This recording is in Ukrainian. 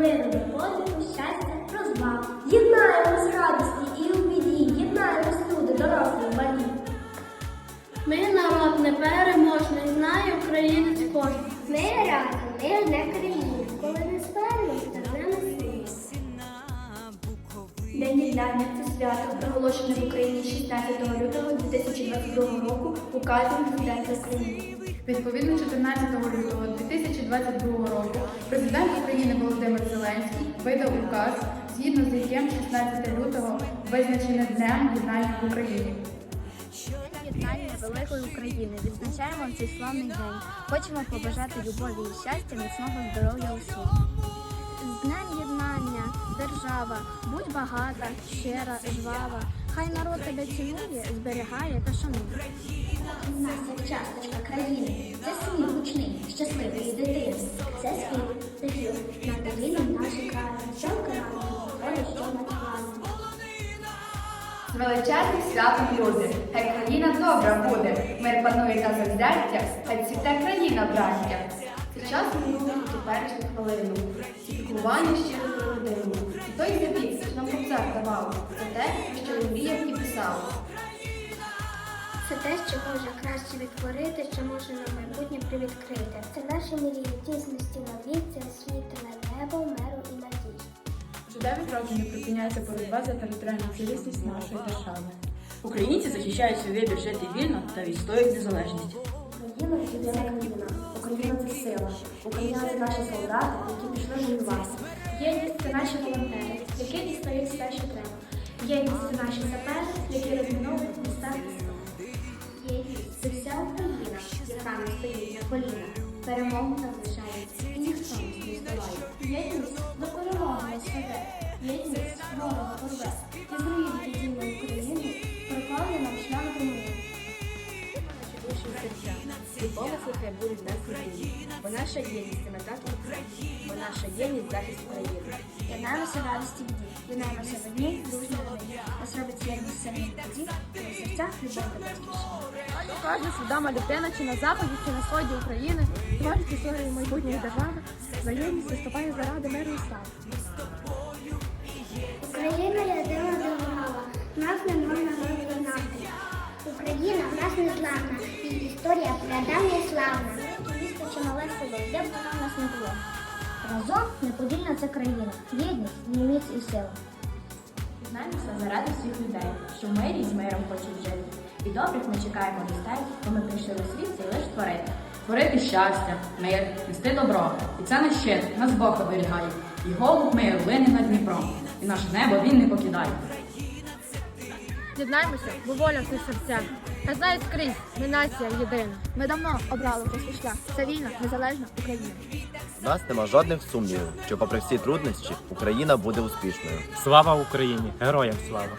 миру, подвигу, щастя, розваг. Єднаємось радості і у біді, єднаємось люди, дорослі, малі. Ми народ непереможний, знає українець кожен. Ми раді, ми не країна, День єднання це свято, проголошене в Україні 16 лютого 2022 року указом президента України. Відповідно 14 лютого 2022 року президент України Володимир Зеленський видав указ, згідно з яким 16 лютого визначене Днем єднання в Україні. Єднання великої України відзначаємо цей славний день. Хочемо побажати любові і щастя, міцного здоров'я усім. З Днем єднання, держава, будь багата, щира, жвава. Хай народ тебе цінує, зберігає та шанує. Це часточка країни, це світ гучний, щасливий дитини. Це світ, птахів, над долином наші краї, що каналом, що планом. З величезним святом люди, хай країна добра буде, мир панує та завзяття, хай цвіте країна, браття. Час минулих і теперішніх хвилину, спілкування щиро про родину. І той завіт, що нам кобзар давав, це те, що він мріяв і писав. Це те, що може краще відтворити, що може на майбутнє привідкрити. Це наші мрії, дійсності нові, це світле небо, меру і надій. 9 років не припиняється боротьба за територіальну цілісність нашої держави. Українці захищають свій вибір жити вільно та відстоюють незалежність. Україна сила, Україна це наші солдати, які пішли воювати. Єдність це наші волонтери, які дістають все, що треба. Єдність це наші сапери, які розміновують міста села. Єдність це вся Україна, яка не стоїть на колінах. Перемогу наближається, і ніхто не здолає. Єдність до перемоги нас веде. Єдність ворога порве. І з серця. Любов хай будуть нас єдині. Бо наша єдність це мета України. Бо наша єдність захист України. Єднаємося радості в дні, єднаємося в одній, дружній родині. Нас робить єдність сильних тоді, коли в серцях любов до батьківщини. Кожна свідома людина чи на заході, чи на сході України творить історію майбутньої держави, за єдність виступає заради миру і слави. Україна єдина держава, прадавня і славна. Місто чи мале село, де б воно нас не було. Разом неподільна це країна, єдність, міць і сила. Знаємося заради всіх людей, що в мирі з миром хочуть жити. І добрих ми чекаємо гостей, бо ми прийшли у світ цей лиш творити. Творити щастя, мир, нести добро. І це наш щит, нас Бог оберігає. І голуб миру лине над Дніпром. І наше небо він не покидає. Єднаймося, бо воля все серця. Та знає скрізь, ми нація єдина. Ми давно обрали цей шлях. Це вільна, незалежна Україна. У нас нема жодних сумнівів, що попри всі труднощі Україна буде успішною. Слава Україні! Героям слава!